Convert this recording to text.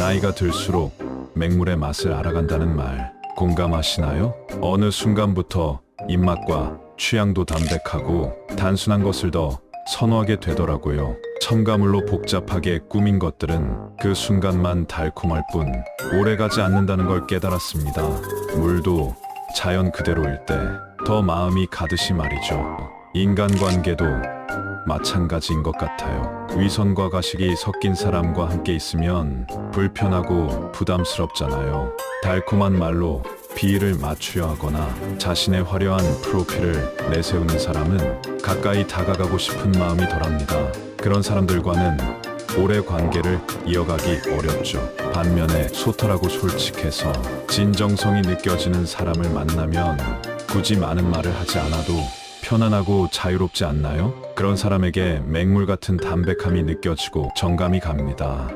나이가 들수록 맹물의 맛을 알아간다는 말 공감하시나요? 어느 순간부터 입맛과 취향도 담백하고 단순한 것을 더 선호하게 되더라고요. 첨가물로 복잡하게 꾸민 것들은 그 순간만 달콤할 뿐 오래가지 않는다는 걸 깨달았습니다. 물도 자연 그대로일 때 더 마음이 가듯이 말이죠. 인간관계도 마찬가지인 것 같아요. 위선과 가식이 섞인 사람과 함께 있으면 불편하고 부담스럽잖아요. 달콤한 말로 비위를 맞추려 하거나 자신의 화려한 프로필을 내세우는 사람은 가까이 다가가고 싶은 마음이 덜합니다. 그런 사람들과는 오래 관계를 이어가기 어렵죠. 반면에 소탈하고 솔직해서 진정성이 느껴지는 사람을 만나면 굳이 많은 말을 하지 않아도 편안하고 자유롭지 않나요? 그런 사람에게 맹물 같은 담백함이 느껴지고 정감이 갑니다.